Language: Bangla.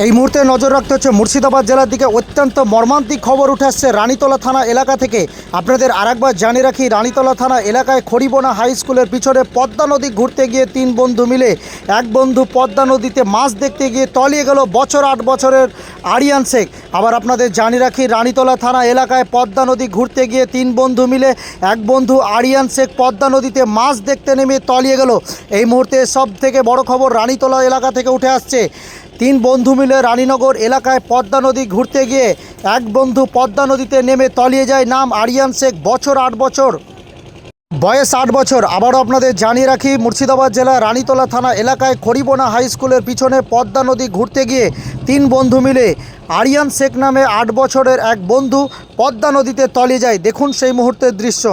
এই মুহূর্তে নজর রাখতে হচ্ছে মুর্শিদাবাদ জেলার দিকে অত্যন্ত মর্মান্তিক খবর উঠে আসছে রানীতলা থানা এলাকা থেকে। আপনাদের আরেকবার জানিয়ে রাখি, রানীতলা থানা এলাকায় খড়িবোনা হাই স্কুলের পিছনে পদ্মা নদী ঘুরতে গিয়ে তিন বন্ধু মিলে এক বন্ধু পদ্মা নদীতে মাছ দেখতে গিয়ে তলিয়ে গেল বছর আট বছরের আরিয়ান শেখ। আবার আপনাদের জানিয়ে রাখি, রানীতলা থানা এলাকায় পদ্মা নদী ঘুরতে গিয়ে তিন বন্ধু মিলে এক বন্ধু আরিয়ান শেখ পদ্মা নদীতে মাছ দেখতে নেমে তলিয়ে গেল। এই মুহূর্তে সব থেকে বড় খবর রানীতলা এলাকা থেকে উঠে আসছে। তিন বন্ধু মিলে রানীনগর এলাকায় পদ্মা নদী ঘুরতে গিয়ে এক বন্ধু পদ্মা নদীতে নেমে তলিয়ে যায় নাম আরিয়ান শেখ, বছর আট বছর। বয়স আট বছর। আবারও আপনাদের জানিয়ে রাখি, মুর্শিদাবাদ জেলা রানীতলা থানা এলাকায় খড়িবোনা হাই স্কুলের পিছনে পদ্মা নদী ঘুরতে গিয়ে তিন বন্ধু মিলে আরিয়ান শেখ নামে আট বছরের এক বন্ধু পদ্মা নদীতে তলিয়ে যায়। দেখুন সেই মুহূর্তের দৃশ্য।